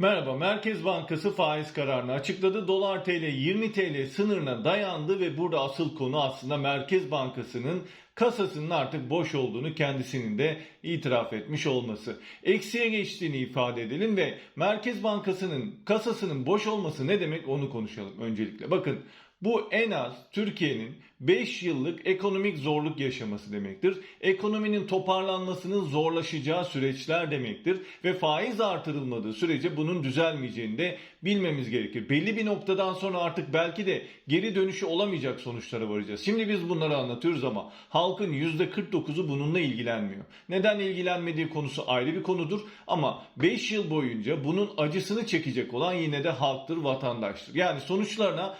Merhaba, Merkez Bankası faiz kararını açıkladı. Dolar TL 20 TL sınırına dayandı ve burada asıl konu aslında Merkez Bankası'nın kasasının artık boş olduğunu kendisinin de itiraf etmiş olması. Eksiye geçtiğini ifade edelim ve Merkez Bankası'nın kasasının boş olması ne demek onu konuşalım öncelikle. Bakın bu en az Türkiye'nin 5 yıllık ekonomik zorluk yaşaması demektir. Ekonominin toparlanmasının zorlaşacağı süreçler demektir. Ve faiz artırılmadığı sürece bunun düzelmeyeceğini de bilmemiz gerekir. Belli bir noktadan sonra artık belki de geri dönüşü olamayacak sonuçlara varacağız. Şimdi biz bunları anlatıyoruz ama halkın %49'u bununla ilgilenmiyor. Neden ilgilenmediği konusu ayrı bir konudur ama 5 yıl boyunca bunun acısını çekecek olan yine de halktır, vatandaştır. Yani sonuçlarına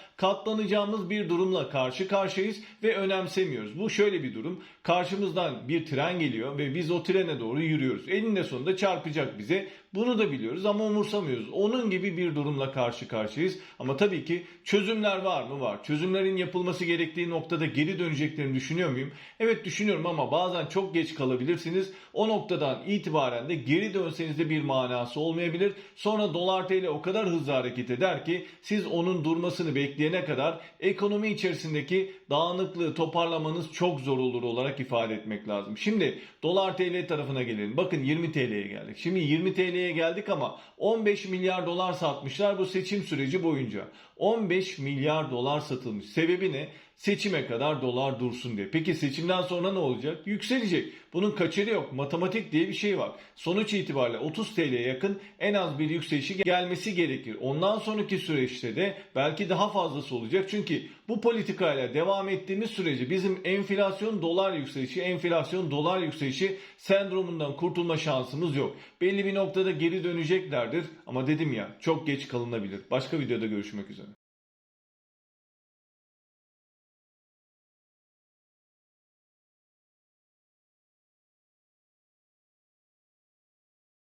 katlanacağımız bir durumla karşı karşıyayız ve önemsemiyoruz. Bu şöyle bir durum. Karşımızdan bir tren geliyor ve biz o trene doğru yürüyoruz. Eninde sonunda çarpacak bize. Bunu da biliyoruz ama umursamıyoruz. Onun gibi bir durumla karşı karşıyayız. Ama tabii ki çözümler var mı? Var. Çözümlerin yapılması gerektiği noktada geri döneceklerini düşünüyor muyum? Evet düşünüyorum ama bazen çok geç kalabilirsiniz. O noktadan itibaren de geri dönseniz de bir manası olmayabilir. Sonra dolar TL o kadar hızlı hareket eder ki siz onun durmasını bekleyene kadar ekonomi içerisindeki dağınıklığı toparlamanız çok zor olur olarak ifade etmek lazım. Şimdi dolar TL tarafına gelelim. Bakın 20 TL'ye geldik. Şimdi 20 TL'ye geldik ama 15 milyar dolar satmışlar bu seçim süreci boyunca. 15 milyar dolar satılmış. Sebebi ne? Seçime kadar dolar dursun diye. Peki seçimden sonra ne olacak? Yükselecek. Bunun kaçarı yok. Matematik diye bir şey var. Sonuç itibariyle 30 TL'ye yakın en az bir yükselişi gelmesi gerekir. Ondan sonraki süreçte de belki daha fazlası olacak. Çünkü bu politikayla devam ettiğimiz sürece bizim enflasyon dolar yükselişi, enflasyon dolar yükselişi sendromundan kurtulma şansımız yok. Belli bir noktada geri döneceklerdir ama dedim ya çok geç kalınabilir. Başka videoda görüşmek üzere.